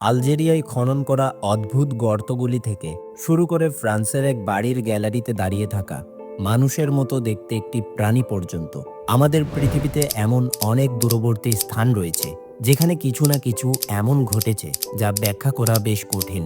আলজেরিয়ায় খনন করা অদ্ভুত গর্তগুলি থেকে শুরু করে ফ্রান্সের এক বাড়ির গ্যালারিতে দাঁড়িয়ে থাকা মানুষের মতো দেখতে একটি প্রাণী পর্যন্ত। আমাদের পৃথিবীতে এমন অনেক দূরবর্তী স্থান রয়েছে, যেখানে কিছু না কিছু এমন ঘটেছে যা ব্যাখ্যা করা বেশ কঠিন।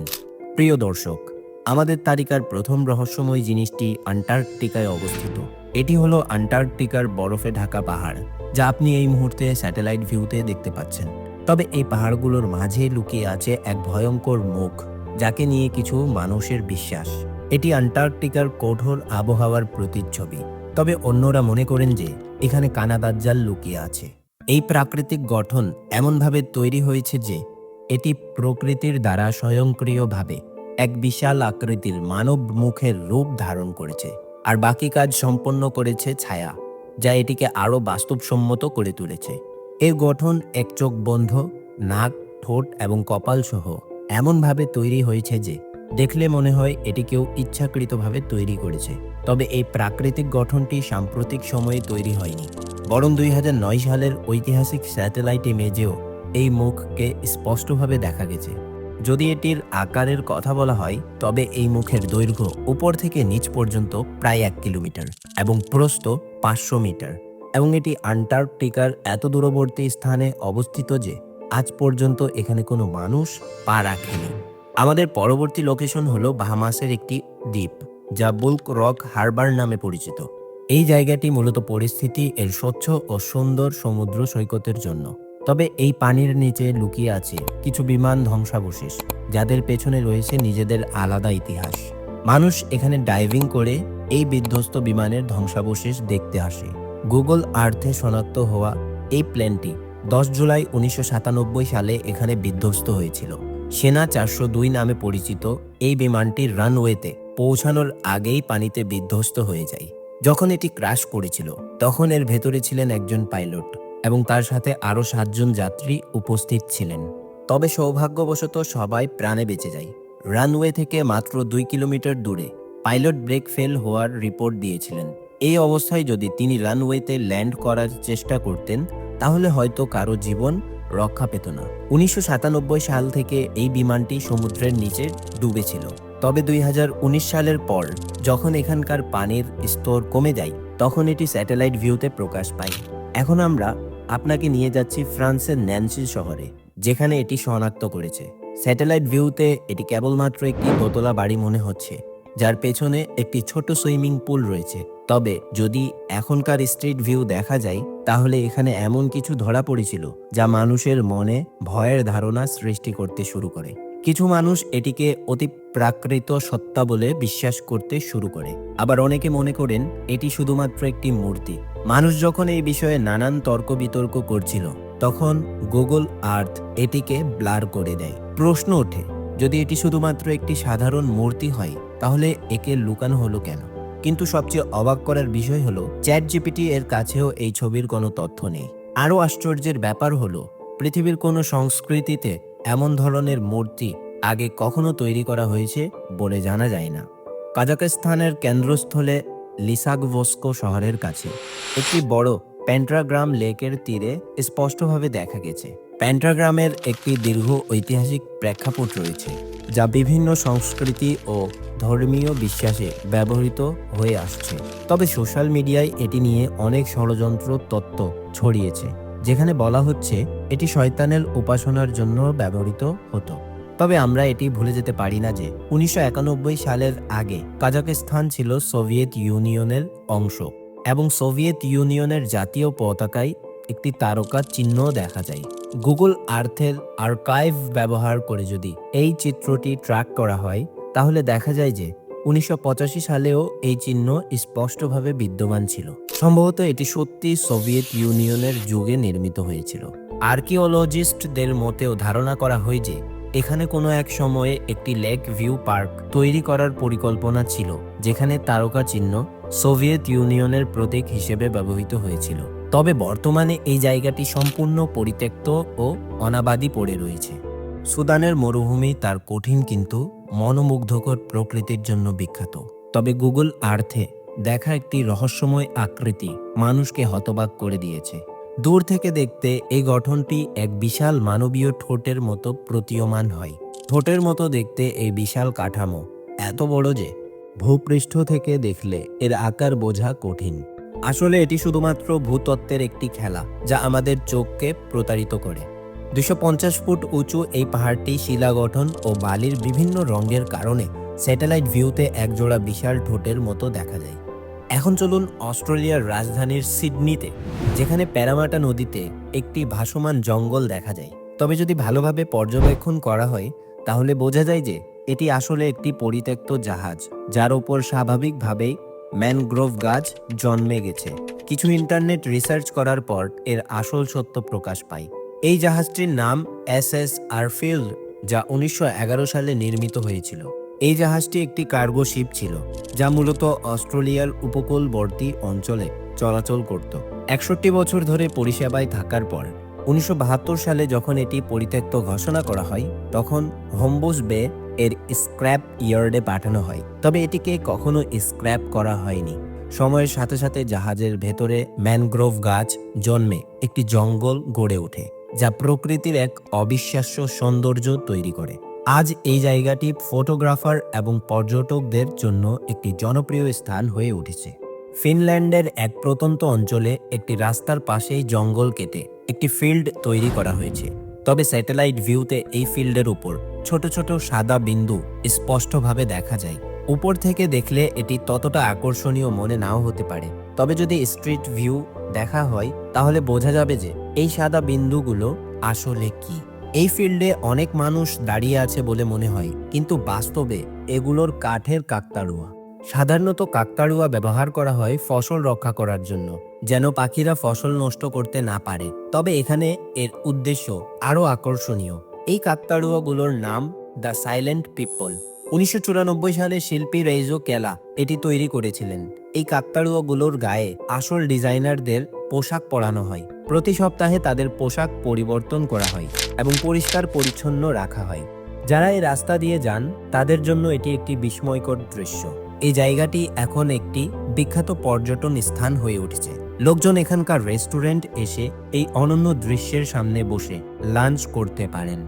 প্রিয় দর্শক, আমাদের তালিকার প্রথম রহস্যময় জিনিসটি আন্টার্কটিকায় অবস্থিত। এটি হলো আন্টার্কটিকার বরফে ঢাকা পাহাড়, যা আপনি এই মুহূর্তে স্যাটেলাইট ভিউতে দেখতে পাচ্ছেন। তবে এই পাহাড়গুলোর মাঝে লুকিয়ে আছে এক ভয়ঙ্কর মুখ, যাকে নিয়ে কিছু মানুষের বিশ্বাস। এটি আন্টার্কটিকার কঠোর আবহাওয়ার প্রতিচ্ছবি। তবে অন্যরা মনে করেন যে, এখানে কানাদাজ্জাল লুকিয়ে আছে। এই প্রাকৃতিক গঠন এমনভাবে তৈরি হয়েছে যে, এটি প্রকৃতির দ্বারা স্বয়ংক্রিয়ভাবে এক বিশাল আকৃতির মানব মুখের রূপ ধারণ করেছে, আর বাকি কাজ সম্পন্ন করেছে ছায়া, যা এটিকে আরও বাস্তবসম্মত করে তুলেছে। এর গঠন এক চোখ বন্ধ, নাক, ঠোঁট এবং কপাল সহ এমনভাবে তৈরি হয়েছে যে দেখলে মনে হয় এটি কেউ ইচ্ছাকৃতভাবে তৈরি করেছে। তবে এই প্রাকৃতিক গঠনটি সাম্প্রতিক সময়ে তৈরি হয়নি। বরং দুই নয় সালের ঐতিহাসিক স্যাটেলাইট ইমেজেও এই মুখকে স্পষ্টভাবে দেখা গেছে। যদি এটির আকারের কথা বলা হয়, তবে এই মুখের দৈর্ঘ্য উপর থেকে নিচ পর্যন্ত প্রায় এক কিলোমিটার এবং প্রস্থ পাঁচশো মিটার। এবং এটি আন্টার্কটিকার এত দূরবর্তী স্থানে অবস্থিত যে আজ পর্যন্ত এখানে কোনো মানুষ পা রাখেনি। আমাদের পরবর্তী লোকেশন হলো বাহামাসের একটি দ্বীপ, যা বুলক রক হারবার নামে পরিচিত। এই জায়গাটি মূলত পরিস্থিতি এর স্বচ্ছ ও সুন্দর সমুদ্র সৈকতের জন্য। তবে এই পানির নিচে লুকিয়ে আছে কিছু বিমান ধ্বংসাবশেষ, যাদের পেছনে রয়েছে নিজেদের আলাদা ইতিহাস। মানুষ এখানে ডাইভিং করে এই বিধ্বস্ত বিমানের ধ্বংসাবশেষ দেখতে আসে। গুগল আর্থে শনাক্ত হওয়া এই প্লেনটি দশ জুলাই উনিশশো সাতানব্বই সালে এখানে বিধ্বস্ত হয়েছিল। সেনা চারশো দুই নামে পরিচিত এই বিমানটি রানওয়েতে পৌঁছানোর আগেই পানিতে বিধ্বস্ত হয়ে যায়। যখন এটি ক্রাশ করেছিল, তখন এর ভেতরে ছিলেন একজন পাইলট এবং তার সাথে আরও সাতজন যাত্রী উপস্থিত ছিলেন। তবে সৌভাগ্যবশত সবাই প্রাণে বেঁচে যায়। রানওয়ে থেকে মাত্র দুই কিলোমিটার দূরে পাইলট ব্রেক ফেল হওয়ার রিপোর্ট দিয়েছিলেন। এই অবস্থায় যদি তিনি রানওয়েতে ল্যান্ড করার চেষ্টা করতেন, তাহলে হয়তো কারও জীবন রক্ষা পেত না। উনিশশো সাতানব্বই সাল থেকে এই বিমানটি সমুদ্রের নিচে ডুবেছিল। তবে দুই হাজার উনিশ সালের পর, যখন এখানকার পানির স্তর কমে যায়, তখন এটি স্যাটেলাইট ভিউতে প্রকাশ পায়। এখন আমরা আপনাকে নিয়ে যাচ্ছি ফ্রান্সের ন্যান্সি শহরে, যেখানে এটি শনাক্ত করেছে। স্যাটেলাইট ভিউতে এটি কেবলমাত্র একটি দোতলা বাড়ি মনে হচ্ছে, যার পেছনে একটি ছোট সুইমিং পুল রয়েছে। তবে যদি এখনকার স্ট্রিট ভিউ দেখা যায়, তাহলে এখানে এমন কিছু ধরা পড়েছিল, যা মানুষের মনে ভয়ের ধারণা সৃষ্টি করতে শুরু করে। কিছু মানুষ এটিকে অতি প্রাকৃত সত্তা বলে বিশ্বাস করতে শুরু করে। আবার অনেকে মনে করেন, এটি শুধুমাত্র একটি মূর্তি। মানুষ যখন এই বিষয়ে নানান তর্ক বিতর্ক করছিল, তখন গুগল আর্থ এটিকে ব্লার করে দেয়। প্রশ্ন ওঠে, যদি এটি শুধুমাত্র একটি সাধারণ মূর্তি হয়, তাহলে একে লুকানো হলো কেন? কিন্তু সবচেয়ে অবাক করার বিষয় হলো চ্যাট জিপিটি এর কাছেও এই ছবির কোনো তথ্য নেই। আরও আশ্চর্যের ব্যাপার হলো, পৃথিবীর কোনো সংস্কৃতিতে এমন ধরনের মূর্তি আগে কখনো তৈরি করা হয়েছে বলে জানা যায় না। কাজাকিস্তানের কেন্দ্রস্থলে লিসাগভস্কো শহরের কাছে একটি বড় প্যান্ট্রাগ্রাম লেকের তীরে স্পষ্টভাবে দেখা গেছে। প্যান্ট্রাগ্রামের একটি দীর্ঘ ঐতিহাসিক প্রেক্ষাপট রয়েছে। যা বিভিন্ন সংস্কৃতি ও ধর্মীয় বিশ্বাসে ব্যবহৃত হয়ে আসছে। তবে সোশ্যাল মিডিয়ায় এটি নিয়ে অনেক ষড়যন্ত্র তত্ত্ব ছড়িয়েছে, যেখানে বলা হচ্ছে এটি শয়তানের উপাসনার জন্য ব্যবহৃত হতো। তবে আমরা এটি ভুলে যেতে পারি না যে উনিশশো একানব্বই সালের আগে কাজাকিস্তান ছিল সোভিয়েত ইউনিয়নের অংশ এবং সোভিয়েত ইউনিয়নের জাতীয় পতাকায় একটি তারকার চিহ্ন দেখা যায়। গুগল আর্থের আর্কাইভ ব্যবহার করে যদি এই চিত্রটি ট্র্যাক করা হয়, তাহলে দেখা যায় যে উনিশশো পঁচাশি সালেও এই চিহ্ন স্পষ্টভাবে বিদ্যমান ছিল। সম্ভবত এটি সত্যি সোভিয়েত ইউনিয়নের যুগে নির্মিত হয়েছিল। আর্কিওলজিস্টদের মতেও ধারণা করা হয় যে এখানে কোনো এক সময়ে একটি লেক ভিউ পার্ক তৈরি করার পরিকল্পনা ছিল, যেখানে তারকা চিহ্ন সোভিয়েত ইউনিয়নের প্রতীক হিসেবে ব্যবহৃত হয়েছিল। তবে বর্তমানে এই জায়গাটি সম্পূর্ণ পরিত্যক্ত ও অনাবাদী পড়ে রয়েছে। সুদানের মরুভূমি তার কঠিন কিন্তু মনোমুগ্ধকর প্রকৃতির জন্য বিখ্যাত। তবে গুগল আর্থে দেখা একটি রহস্যময় আকৃতি মানুষকে হতবাক করে দিয়েছে। দূর থেকে দেখতে এই গঠনটি এক বিশাল মানবীয় ঠোঁটের মতো প্রতীয়মান হয়। ঠোঁটের মতো দেখতে এই বিশাল কাঠামো এত বড় যে ভূপৃষ্ঠ থেকে দেখলে এর আকার বোঝা কঠিন। আসলে এটি শুধুমাত্র ভূতত্ত্বের একটি খেলা, যা আমাদের চোখকে প্রতারিত করে। দুশো ফুট উঁচু এই পাহাড়টি শিলা গঠন ও বালির বিভিন্ন রঙের কারণে স্যাটেলাইট ভিউতে একজোড়া বিশাল ঠোঁটের মতো দেখা যায়। এখন চলুন অস্ট্রেলিয়ার রাজধানীর সিডনিতে, যেখানে প্যারামাটা নদীতে একটি ভাসমান জঙ্গল দেখা যায়। তবে যদি ভালোভাবে পর্যবেক্ষণ করা হয়, তাহলে বোঝা যায় যে এটি আসলে একটি পরিত্যক্ত জাহাজ, যার ওপর স্বাভাবিকভাবেই ম্যানগ্রোভ গাছ জন্মে গেছে। কিছু ইন্টারনেট রিসার্চ করার পর এর আসল সত্য প্রকাশ পায়। এই জাহাজটির নাম এস এস আরফিল্ড, যা উনিশশো এগারো সালে নির্মিত হয়েছিল। এই জাহাজটি একটি কার্গো শিপ ছিল, যা মূলত অস্ট্রেলিয়ার উপকূলবর্তী অঞ্চলে চলাচল করত। একষট্টি বছর ধরে পরিষেবায় থাকার পর, উনিশশো বাহাত্তর সালে যখন এটি পরিত্যক্ত ঘোষণা করা হয়, তখন হোমবুস বে এর স্ক্র্যাপ ইয়ার্ডে পাঠানো হয়। তবে এটিকে কখনো স্ক্র্যাপ করা হয়নি। সময়ের সাথে সাথে জাহাজের ভেতরে ম্যানগ্রোভ গাছ জন্মে একটি জঙ্গল গড়ে ওঠে, যা প্রকৃতির এক অবিশ্বাস্য সৌন্দর্য তৈরি করে। আজ এই জায়গাটি ফটোগ্রাফার এবং পর্যটকদের জন্য একটি জনপ্রিয় স্থান হয়ে উঠেছে। ফিনল্যান্ডের এক প্রত্যন্ত অঞ্চলে একটি রাস্তার পাশেই জঙ্গল কেটে একটি ফিল্ড তৈরি করা হয়েছে। তবে স্যাটেলাইট ভিউতে এই ফিল্ডের উপর ছোট ছোট সাদা বিন্দু স্পষ্টভাবে দেখা যায়। উপর থেকে দেখলে এটি ততটা আকর্ষণীয় মনে নাও হতে পারে। তবে যদি স্ট্রিট ভিউ দেখা হয়, তাহলে বোঝা যাবে যে এই সাদা বিন্দুগুলো আসলে কি। এই ফিল্ডে অনেক মানুষ দাঁড়িয়ে আছে বলে মনে হয়, কিন্তু বাস্তবে এগুলোর কাঠের কাকতাড়ুয়া। সাধারণত কাকতাড়ুয়া ব্যবহার করা হয় ফসল রক্ষা করার জন্য, যেন পাখিরা ফসল নষ্ট করতে না পারে। তবে এখানে এর উদ্দেশ্য আরও আকর্ষণীয়। এই কাকতাড়ুয়াগুলোর নাম দ্য সাইলেন্ট পিপল। উনিশশো চুরানব্বই সালে শিল্পী রেইজো কেলা এটি তৈরি করেছিলেন। এই কাকতাড়ুয়াগুলোর গায়ে আসল ডিজাইনারদের পোশাক পরানো হয়। প্রতি সপ্তাহে তাদের পোশাক পরিবর্তন করা হয় এবং পরিষ্কার পরিচ্ছন্ন রাখা হয়। যারা এই রাস্তা দিয়ে যান, তাদের জন্য এটি একটি বিস্ময়কর দৃশ্য। এই জায়গাটি এখন একটি বিখ্যাত পর্যটন স্থান হয়ে উঠেছে। লোকজন এখানকার রেস্টুরেন্ট এসে এই অনন্য দৃশ্যের সামনে বসে লাঞ্চ করতে পারেন।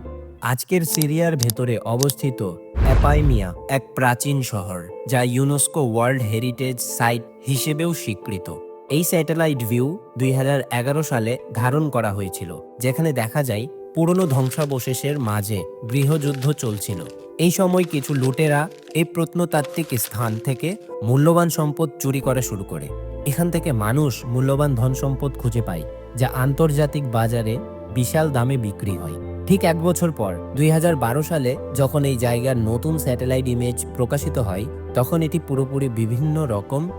আজকের সিরিয়ার ভেতরে অবস্থিত অ্যাপাইমিয়া এক প্রাচীন শহর, যা ইউনেস্কো ওয়ার্ল্ড হেরিটেজ সাইট হিসেবেও স্বীকৃত। এই স্যাটেলাইট ভিউ দুই হাজার এগারো সালে ধারণ করা হয়েছিল, যেখানে দেখা যায় পুরনো ধ্বংসাবশেষের মাঝে গৃহযুদ্ধ চলছিল। এই সময় কিছু লুটেরা এই প্রত্নতাত্ত্বিক স্থান থেকে মূল্যবান সম্পদ চুরি করা শুরু করে। এখান থেকে মানুষ মূল্যবান ধন সম্পদ খুঁজে পায়, যা আন্তর্জাতিক বাজারে বিশাল দামে বিক্রি হয়। ঠিক এক বছর পর, দুই হাজার বারো সালে যখন এই জায়গার নতুন স্যাটেলাইট ইমেজ প্রকাশিত হয়, তখন এটি পুরোপুরি বিভিন্ন রকম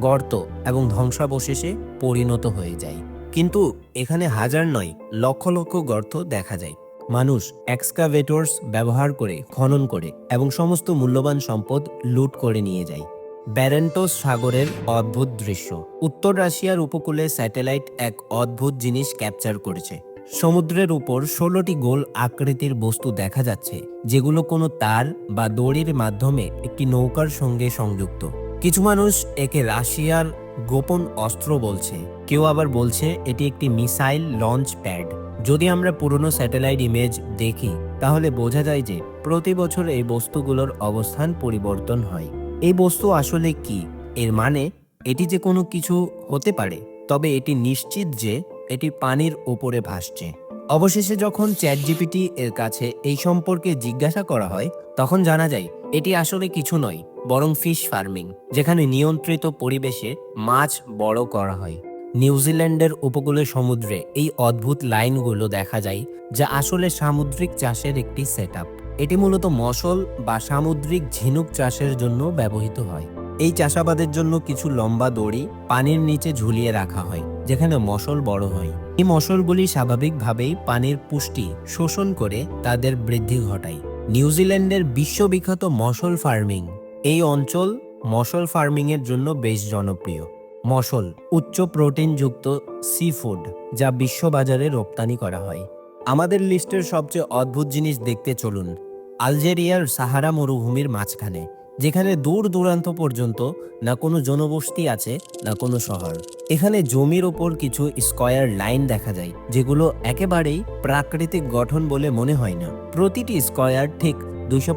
গর্ত এবং ধ্বংসাবশেষে পরিণত হয়ে যায়। কিন্তু এখানে হাজার নয়, লক্ষ লক্ষ গর্ত দেখা যায়। মানুষ এক্সকাভেটরস ব্যবহার করে, খনন করে এবং সমস্ত মূল্যবান সম্পদ লুট করে নিয়ে যায়। ব্যারেন্টোস সাগরের অদ্ভুত দৃশ্য। উত্তর রাশিয়ার উপকূলে স্যাটেলাইট এক অদ্ভুত জিনিস ক্যাপচার করেছে। সমুদ্রের উপর ষোলোটি গোল আকৃতির বস্তু দেখা যাচ্ছে, যেগুলো কোনো তার বা দড়ির মাধ্যমে একটি নৌকার সঙ্গে সংযুক্ত। কিছু মানুষ একে রাশিয়ার গোপন অস্ত্র বলছে। কেউ আবার বলছে এটি একটি মিসাইল লঞ্চ প্যাড। যদি আমরা পুরনো স্যাটেলাইট ইমেজ দেখি, তাহলে বোঝা যায় যে প্রতি বছর এই বস্তুগুলোর অবস্থান পরিবর্তন হয়। এই বস্তু আসলে কি? এর মানে এটি যে কোনো কিছু হতে পারে, তবে এটি নিশ্চিত যে এটি পানির ওপরে ভাসছে। অবশেষে যখন চ্যাট জিপিটি এর কাছে এই সম্পর্কে জিজ্ঞাসা করা হয়, তখন জানা যায় এটি আসলে কিছু নয়, বরং ফিশ ফার্মিং, যেখানে নিয়ন্ত্রিত পরিবেশে মাছ বড় করা হয়। নিউজিল্যান্ডের উপকূলে সমুদ্রে এই অদ্ভুত লাইনগুলো দেখা যায়, যা আসলে সামুদ্রিক চাষের একটি সেট এটি মূলত মশল বা সামুদ্রিক ঝিনুক চাষের জন্য ব্যবহৃত হয়। এই চাষাবাদের জন্য কিছু লম্বা দড়ি পানির নিচে ঝুলিয়ে রাখা হয়। যেখানে মশল বড় হয়। এই মশলগুলি স্বাভাবিকভাবেই পানির পুষ্টি শোষণ করে তাদের বৃদ্ধি ঘটায়। নিউজিল্যান্ডের বিশ্ববিখ্যাত মশল ফার্মিং। এই অঞ্চল মশল ফার্মিং এর জন্য বেশ জনপ্রিয়। মশল উচ্চ প্রোটিনযুক্ত সি ফুড যা বিশ্ববাজারে রপ্তানি করা হয়। আমাদের লিস্টের সবচেয়ে অদ্ভুত জিনিস দেখতে চলুন। আলজেরিয়ার সাহারা মরুভূমির মাঝখানে। যেখানে দূর দূরান্ত পর্যন্ত না কোনো জনবসতি আছে, না কোনো শহর। এখানে জমির ওপর কিছু স্কয়ার লাইন দেখা যায়, যেগুলো একেবারেই প্রাকৃতিক গঠন বলে মনে হয় না। প্রতিটি স্কয়ার ঠিক দুশো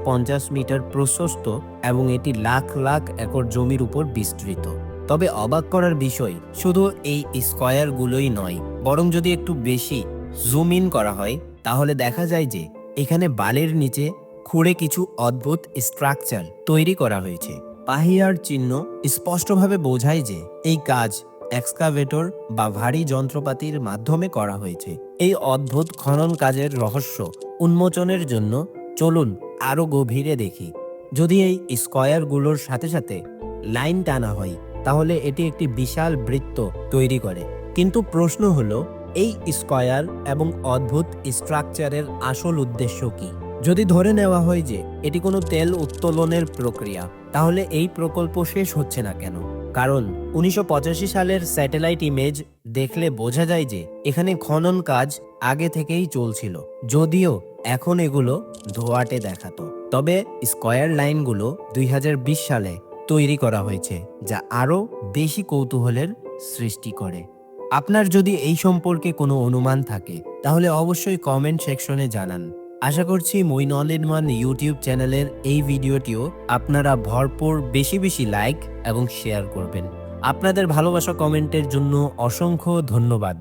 মিটার প্রশস্ত এবং এটি লাখ লাখ একর জমির উপর বিস্তৃত। তবে অবাক করার বিষয়, শুধু এই স্কয়ারগুলোই নয়, বরং যদি একটু বেশি জুম ইন করা হয়, তাহলে দেখা যায় যে এখানে বালির নিচে খুঁড়ে কিছু অদ্ভুত স্ট্রাকচার তৈরি করা হয়েছে। পাহিয়ার চিহ্ন স্পষ্টভাবে বোঝায় যে এই কাজ এক্সকাভেটর বা ভারী যন্ত্রপাতির মাধ্যমে করা হয়েছে। এই অদ্ভুত খনন কাজের রহস্য উন্মোচনের জন্য চলুন আরও গভীরে দেখি। যদি এই স্কয়ারগুলোর সাথে সাথে লাইন টানা হয়, তাহলে এটি একটি বিশাল বৃত্ত তৈরি করে। কিন্তু প্রশ্ন হলো, এই স্কয়ার এবং অদ্ভুত স্ট্রাকচারের আসল উদ্দেশ্য কি? যদি ধরে নেওয়া হয় যে এটি কোনো তেল উত্তোলনের প্রক্রিয়া, তাহলে এই প্রকল্প শেষ হচ্ছে না কেন? কারণ উনিশশো পঁচাশি সালের স্যাটেলাইট ইমেজ দেখলে বোঝা যায় যে এখানে খনন কাজ আগে থেকেই চলছিল, যদিও এখন এগুলো ধোয়াটে দেখাতো। তবে স্কয়ার লাইনগুলো দুই হাজার বিশ সালে তৈরি করা হয়েছে, যা আরও বেশি কৌতূহলের সৃষ্টি করে। আপনার যদি এই সম্পর্কে কোনো অনুমান থাকে, তাহলে অবশ্যই কমেন্ট সেকশনে জানান। আশা করছি অল ইন ওয়ান ইউটিউব চ্যানেলের এই ভিডিওটিও আপনারা ভরপুর বেশি বেশি লাইক এবং শেয়ার করবেন। আপনাদের ভালোবাসা কমেন্টের জন্য অসংখ্য ধন্যবাদ।